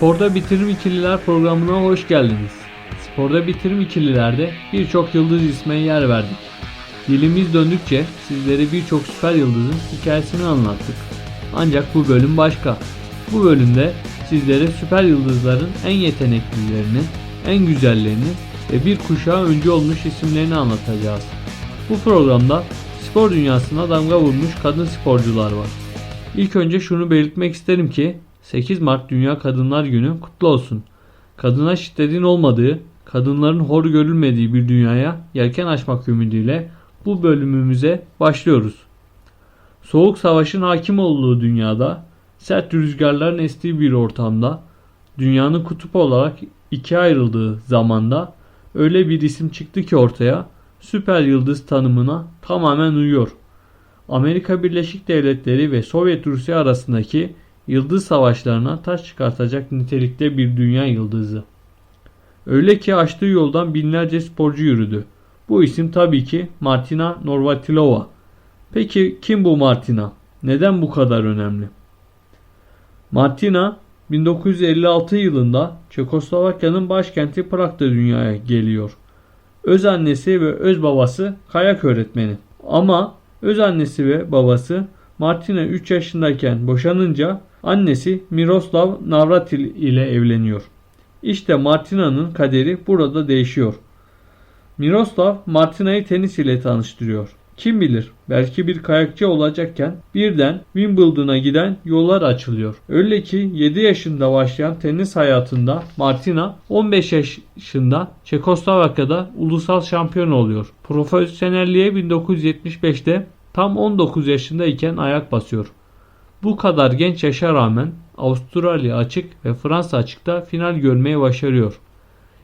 Sporda Bitirim İkililer programına hoş geldiniz. Sporda Bitirim İkililerde birçok yıldız isme yer verdik. Dilimiz döndükçe sizlere birçok süper yıldızın hikayesini anlattık. Ancak bu bölüm başka. Bu bölümde sizlere süper yıldızların en yeteneklilerini, en güzellerini ve bir kuşağa öncü olmuş isimlerini anlatacağız. Bu programda spor dünyasına damga vurmuş kadın sporcular var. İlk önce şunu belirtmek isterim ki 8 Mart Dünya Kadınlar Günü kutlu olsun. Kadına şiddetin olmadığı, kadınların hor görülmediği bir dünyaya yelken açmak ümidiyle bu bölümümüze başlıyoruz. Soğuk savaşın hakim olduğu dünyada, sert rüzgarların estiği bir ortamda, dünyanın kutup olarak ikiye ayrıldığı zamanda öyle bir isim çıktı ki ortaya süper yıldız tanımına tamamen uyuyor. Amerika Birleşik Devletleri ve Sovyet Rusya arasındaki yıldız savaşlarına taş çıkartacak nitelikte bir dünya yıldızı. Öyle ki açtığı yoldan binlerce sporcu yürüdü. Bu isim tabii ki Martina Navratilova. Peki kim bu Martina? Neden bu kadar önemli? Martina 1956 yılında Çekoslovakya'nın başkenti Prag'da dünyaya geliyor. Öz annesi ve öz babası kayak öğretmeni. Ama öz annesi ve babası Martina 3 yaşındayken boşanınca annesi Miroslav Navratil ile evleniyor. İşte Martina'nın kaderi burada değişiyor. Miroslav Martina'yı tenis ile tanıştırıyor. Kim bilir belki bir kayakçı olacakken birden Wimbledon'a giden yollar açılıyor. Öyle ki 7 yaşında başlayan tenis hayatında Martina 15 yaşında Çekoslovakya'da ulusal şampiyon oluyor. Profesyonelliğe 1975'te tam 19 yaşındayken ayak basıyor. Bu kadar genç yaşa rağmen Avustralya açık ve Fransa açıkta final görmeyi başarıyor.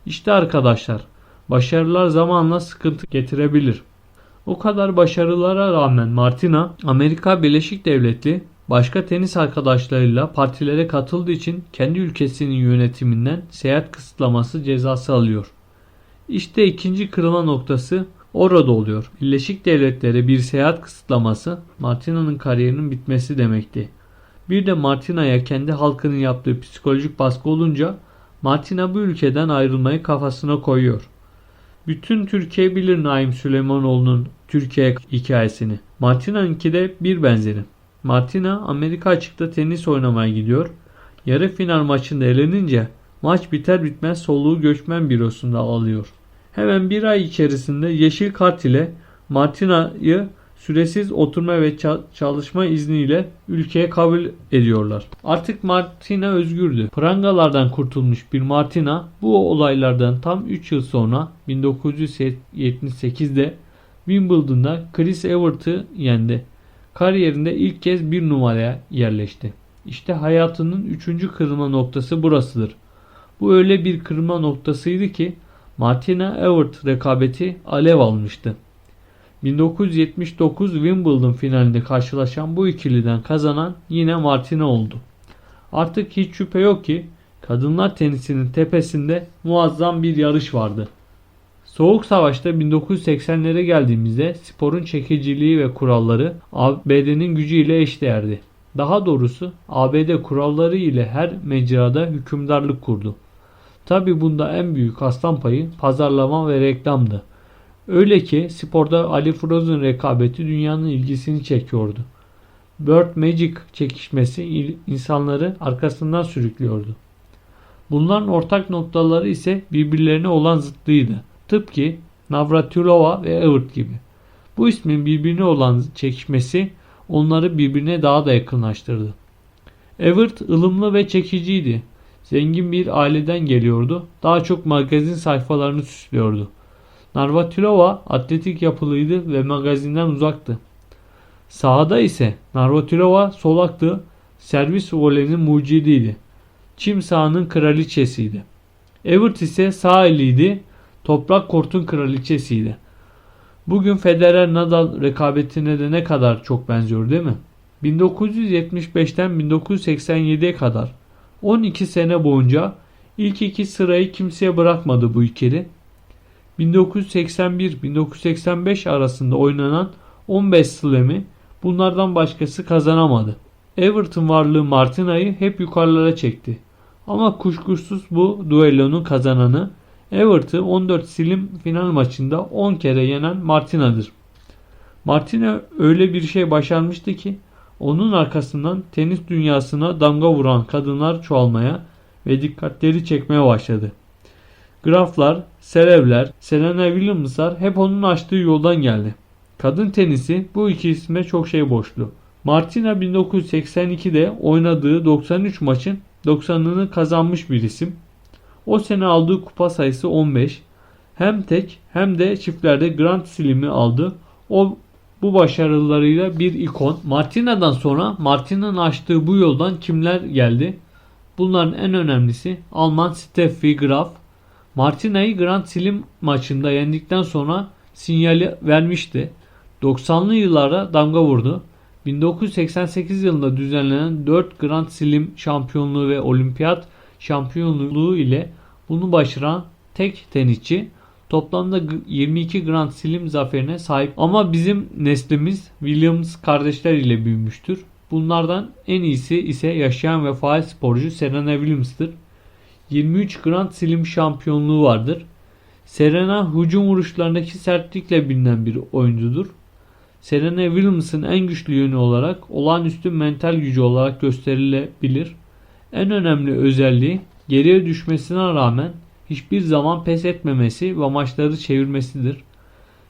İşte arkadaşlar başarılar zamanla sıkıntı getirebilir. O kadar başarılara rağmen Martina Amerika Birleşik Devletleri başka tenis arkadaşlarıyla partilere katıldığı için kendi ülkesinin yönetiminden seyahat kısıtlaması cezası alıyor. İşte ikinci kırılma noktası orada oluyor. Birleşik Devletleri bir seyahat kısıtlaması Martina'nın kariyerinin bitmesi demekti. Bir de Martina'ya kendi halkının yaptığı psikolojik baskı olunca Martina bu ülkeden ayrılmayı kafasına koyuyor. Bütün Türkiye bilir Naim Süleymanoğlu'nun Türkiye hikayesini. Martina'nınki de bir benzeri. Martina Amerika açıkta tenis oynamaya gidiyor. Yarı final maçında elenince maç biter bitmez soluğu göçmen bürosunda alıyor. Hemen bir ay içerisinde yeşil kart ile Martina'yı süresiz oturma ve çalışma izniyle ülkeye kabul ediyorlar. Artık Martina özgürdü. Prangalardan kurtulmuş bir Martina bu olaylardan tam 3 yıl sonra 1978'de Wimbledon'da Chris Evert'ı yendi. Kariyerinde ilk kez bir numaraya yerleşti. İşte hayatının 3. kırılma noktası burasıdır. Bu öyle bir kırılma noktasıydı ki Martina Evert rekabeti alev almıştı. 1979 Wimbledon finalinde karşılaşan bu ikiliden kazanan yine Martina oldu. Artık hiç şüphe yok ki kadınlar tenisinin tepesinde muazzam bir yarış vardı. Soğuk Savaş'ta 1980'lere geldiğimizde sporun çekiciliği ve kuralları ABD'nin gücüyle eşdeğerdi. Daha doğrusu ABD kuralları ile her mecrada hükümdarlık kurdu. Tabi bunda en büyük aslan payı pazarlama ve reklamdı. Öyle ki sporda Ali Frozen rekabeti dünyanın ilgisini çekiyordu. Bird Magic çekişmesi insanları arkasından sürüklüyordu. Bunların ortak noktaları ise birbirlerine olan zıtlıydı. Tıpkı Navratilova ve Evert gibi. Bu ismin birbirine olan çekişmesi onları birbirine daha da yakınlaştırdı. Evert ılımlı ve çekiciydi. Zengin bir aileden geliyordu. Daha çok magazin sayfalarını süslüyordu. Narvatilova atletik yapılıydı ve magazinden uzaktı. Sahada ise Narvatilova solaktı, servis voleyinin mucidiydi. Çim sahanın kraliçesiydi. Evert ise sağ eliydi, toprak kortun kraliçesiydi. Bugün Federer Nadal rekabetine de ne kadar çok benziyor değil mi? 1975'ten 1987'ye kadar 12 sene boyunca ilk iki sırayı kimseye bırakmadı bu ikili. 1981-1985 arasında oynanan 15 slam'i bunlardan başkası kazanamadı. Everton varlığı Martina'yı hep yukarılara çekti. Ama kuşkusuz bu duellonun kazananı Evert'ı 14 silim final maçında 10 kere yenen Martina'dır. Martina öyle bir şey başarmıştı ki onun arkasından tenis dünyasına damga vuran kadınlar çoğalmaya ve dikkatleri çekmeye başladı. Graflar, Serevler, Serena Williams'lar hep onun açtığı yoldan geldi. Kadın tenisi bu iki isme çok şey borçlu. Martina 1982'de oynadığı 93 maçın 90'ını kazanmış bir isim. O sene aldığı kupa sayısı 15. Hem tek hem de çiftlerde Grand Slam'i aldı. O bu başarılarıyla bir ikon. Martina'dan sonra Martina'nın açtığı bu yoldan kimler geldi? Bunların en önemlisi Alman Steffi Graf. Martina'yı Grand Slam maçında yendikten sonra sinyali vermişti. 90'lı yıllara damga vurdu. 1988 yılında düzenlenen 4 Grand Slam şampiyonluğu ve olimpiyat şampiyonluğu ile bunu başaran tek tenisçi. Toplamda 22 Grand Slam zaferine sahip ama bizim neslimiz Williams kardeşler ile büyümüştür. Bunlardan en iyisi ise yaşayan ve faal sporcu Serena Williams'tır. 23 Grand Slam şampiyonluğu vardır. Serena hücum vuruşlarındaki sertlikle bilinen bir oyuncudur. Serena Williams'ın en güçlü yönü olarak olağanüstü mental gücü olarak gösterilebilir. En önemli özelliği geriye düşmesine rağmen hiçbir zaman pes etmemesi ve maçları çevirmesidir.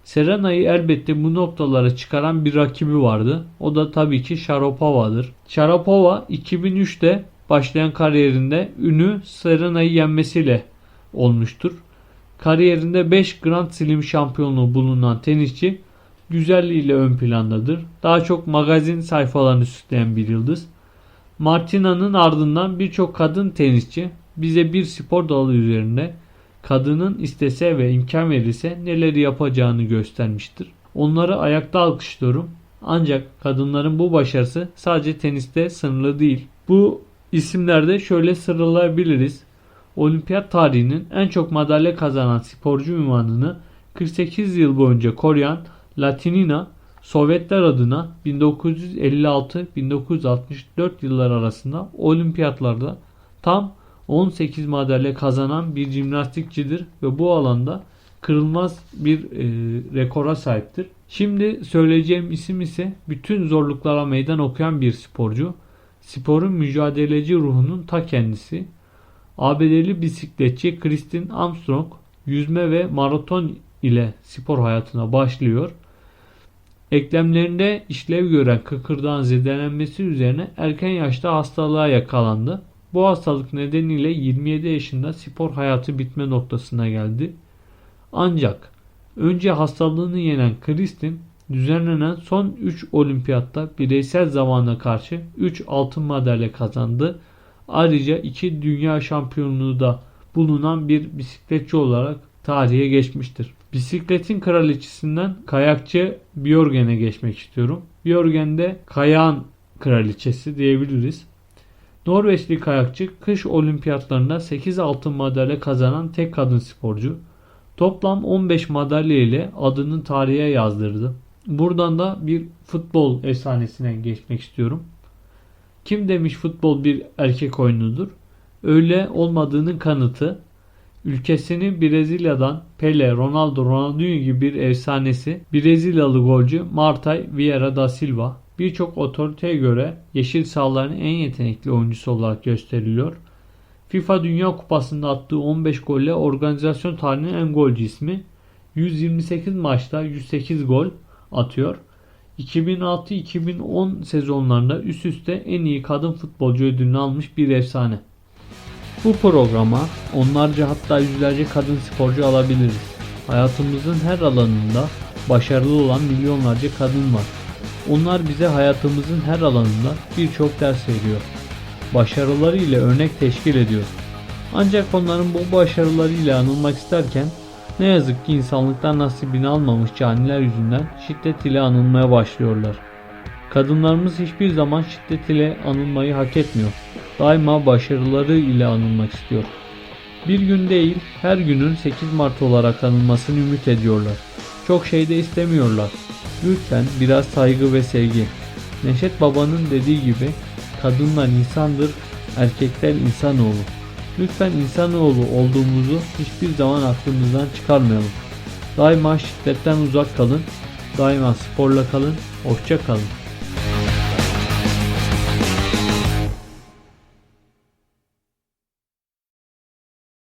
Serena'yı elbette bu noktalara çıkaran bir rakibi vardı. O da tabii ki Sharapova'dır. Sharapova 2003'te başlayan kariyerinde ünü Serena'yı yenmesiyle olmuştur. Kariyerinde 5 Grand Slam şampiyonluğu bulunan tenisçi güzelliğiyle ön plandadır. Daha çok magazin sayfalarını süsleyen bir yıldız. Martina'nın ardından birçok kadın tenisçi bize bir spor dalı üzerinde kadının istese ve imkan verirse neleri yapacağını göstermiştir. Onları ayakta alkışlıyorum. Ancak kadınların bu başarısı sadece teniste sınırlı değil. Bu isimlerde şöyle sıralayabiliriz. Olimpiyat tarihinin en çok madalya kazanan sporcu ünvanını 48 yıl boyunca koruyan Latinina Sovyetler adına 1956-1964 yıllar arasında olimpiyatlarda tam 18 madalya kazanan bir jimnastikçidir ve bu alanda kırılmaz bir e, rekora sahiptir. Şimdi söyleyeceğim isim ise bütün zorluklara meydan okuyan bir sporcu. Sporun mücadeleci ruhunun ta kendisi. ABD'li bisikletçi Kristin Armstrong yüzme ve maraton ile spor hayatına başlıyor. Eklemlerinde işlev gören kıkırdağın zedelenmesi üzerine erken yaşta hastalığa yakalandı. Bu hastalık nedeniyle 27 yaşında spor hayatı bitme noktasına geldi. Ancak önce hastalığını yenen Kristin düzenlenen son 3 olimpiyatta bireysel zamana karşı 3 altın madalya kazandı. Ayrıca 2 dünya şampiyonluğu da bulunan bir bisikletçi olarak tarihe geçmiştir. Bisikletin kraliçesinden kayakçı Björgen'e geçmek istiyorum. Björgen de kayağın kraliçesi diyebiliriz. Norveçli kayakçı kış olimpiyatlarında 8 altın madalya kazanan tek kadın sporcu. Toplam 15 madalya ile adını tarihe yazdırdı. Buradan da bir futbol efsanesine geçmek istiyorum. Kim demiş futbol bir erkek oyunudur? Öyle olmadığının kanıtı ülkesini Brezilya'dan Pele, Ronaldo, Ronaldinho gibi bir efsanesi Brezilyalı golcü Martay Vieira da Silva birçok otoriteye göre yeşil sahaların en yetenekli oyuncusu olarak gösteriliyor. FIFA Dünya Kupası'nda attığı 15 golle organizasyon tarihinin en golcü ismi. 128 maçta 108 gol atıyor. 2006-2010 sezonlarında üst üste en iyi kadın futbolcu ödülünü almış bir efsane. Bu programa onlarca hatta yüzlerce kadın sporcu alabiliriz. Hayatımızın her alanında başarılı olan milyonlarca kadın var. Onlar bize hayatımızın her alanında birçok ders veriyor. Başarıları ile örnek teşkil ediyor. Ancak onların bu başarılarıyla anılmak isterken ne yazık ki insanlıktan nasibini almamış caniler yüzünden şiddet ile anılmaya başlıyorlar. Kadınlarımız hiçbir zaman şiddet ile anılmayı hak etmiyor. Daima başarıları ile anılmak istiyor. Bir gün değil, her günün 8 Mart olarak anılmasını ümit ediyorlar. Çok şey de istemiyorlar. Lütfen biraz saygı ve sevgi. Neşet Baba'nın dediği gibi kadınlar insandır, erkekler insanoğlu. Lütfen insanoğlu olduğumuzu hiçbir zaman aklımızdan çıkarmayalım. Daima şiddetten uzak kalın. Daima sporla kalın. Hoşça kalın.